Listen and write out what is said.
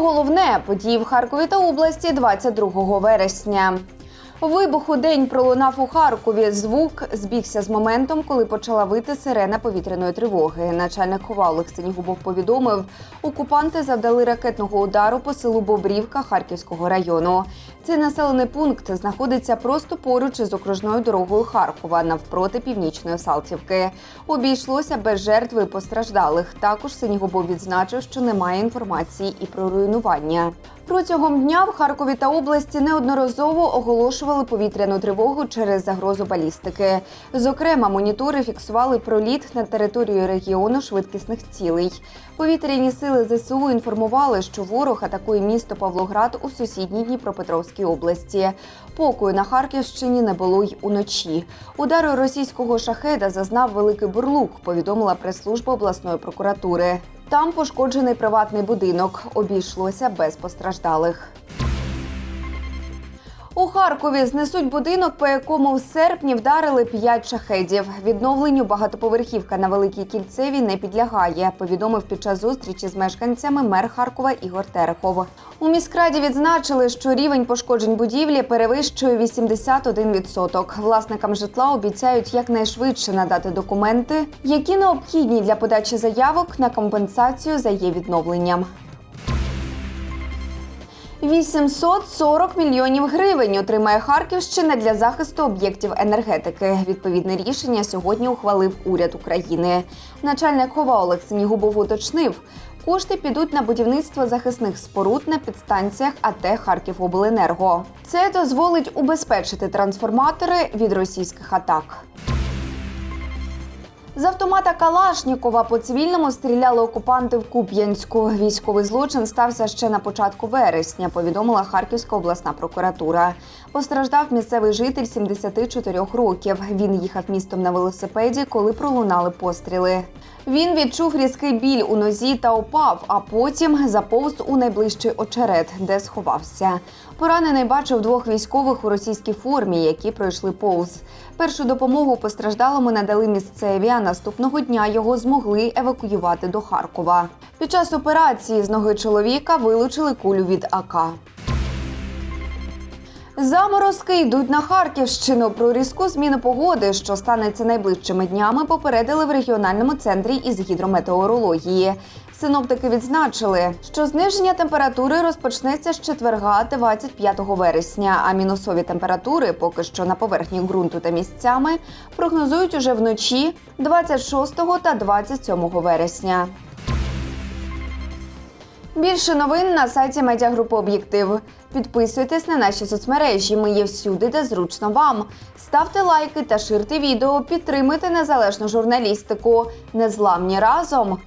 головне події в Харкові та області 22 вересня. Вибух у день пролунав у Харкові. Звук збігся з моментом, коли почала вити сирена повітряної тривоги. Начальник ховалих Синігубов повідомив, окупанти завдали ракетного удару по селу Бобрівка Харківського району. Цей населений пункт знаходиться просто поруч із окружною дорогою Харкова навпроти північної Салтівки. Обійшлося без жертв і постраждалих. Також Синігубов відзначив, що немає інформації і про руйнування. Протягом дня в Харкові та області неодноразово оголошували повітряну тривогу через загрозу балістики. Зокрема, монітори фіксували проліт на територію регіону швидкісних цілей. Повітряні сили ЗСУ інформували, що ворог атакує місто Павлоград у сусідній Дніпропетровській області. Покою на Харківщині не було й уночі. Удару російського шахеда зазнав великий бурлук, повідомила прес-служба обласної прокуратури. Там пошкоджений приватний будинок. Обійшлося без постраждалих. У Харкові знесуть будинок, по якому в серпні вдарили п'ять шахедів. Відновленню багатоповерхівка на Великій Кільцевій не підлягає. Повідомив під час зустрічі з мешканцями мер Харкова Ігор Терехов. У міськраді відзначили, що рівень пошкоджень будівлі перевищує 81%. Власникам житла обіцяють якнайшвидше надати документи, які необхідні для подачі заявок на компенсацію за її відновленням. 840 мільйонів гривень отримає Харківщина для захисту об'єктів енергетики. Відповідне рішення сьогодні ухвалив уряд України. Начальник хова Олег Синігубов уточнив. Кошти підуть на будівництво захисних споруд на підстанціях АТ Харківобленерго. Це дозволить убезпечити трансформатори від російських атак. З автомата Калашнікова по цивільному стріляли окупанти в Куп'янську. Військовий злочин стався ще на початку вересня. Повідомила Харківська обласна прокуратура. Постраждав місцевий житель 74 років. Він їхав містом на велосипеді, коли пролунали постріли. Він відчув різкий біль у нозі та упав, а потім заповз у найближчий очерет, де сховався. Поранений бачив двох військових у російській формі, які пройшли повз. Першу допомогу постраждалому надали місцеві, наступного дня його змогли евакуювати до Харкова. Під час операції з ноги чоловіка вилучили кулю від АК. Заморозки йдуть на Харківщину. Про різку зміну погоди, що станеться найближчими днями, попередили в регіональному центрі із гідрометеорології. Синоптики відзначили, що зниження температури розпочнеться з четверга 25 вересня, а мінусові температури поки що на поверхні ґрунту та місцями прогнозують уже вночі 26 та 27 вересня. Більше новин на сайті медіагрупи Об'єктив. Підписуйтесь на наші соцмережі. Ми є всюди, де зручно вам. Ставте лайки та ширте відео. Підтримуйте незалежну журналістику. Незламні разом.